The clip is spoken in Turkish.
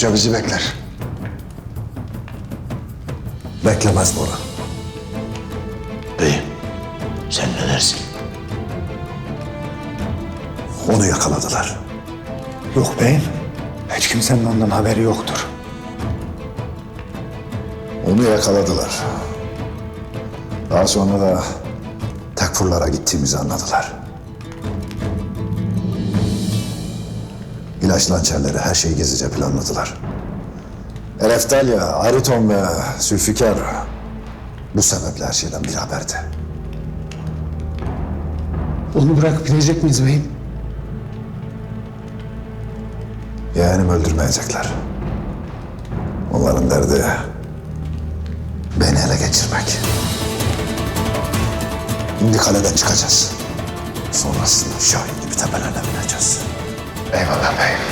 Hoca bizi bekler. Beklemez Bora. Beyim, sen ne dersin? Onu yakaladılar. Yok beyim. Hiç kimsenin ondan haberi yoktur. Onu yakaladılar. Daha sonra da tekfurlara gittiğimizi anladılar. İlaç lançerleri her şeyi gizlice planladılar. Ereftalya, Ariton ve Zülfikar bu sebeple her şeyden bir haberdi. Onu bırakıp gidecek miyiz beyim? Yeğenim öldürmeyecekler. Onların derdi beni ele geçirmek. Şimdi kaleden çıkacağız. Sonrasında Şahin gibi tepelerine bineceğiz. Eyvallah bey.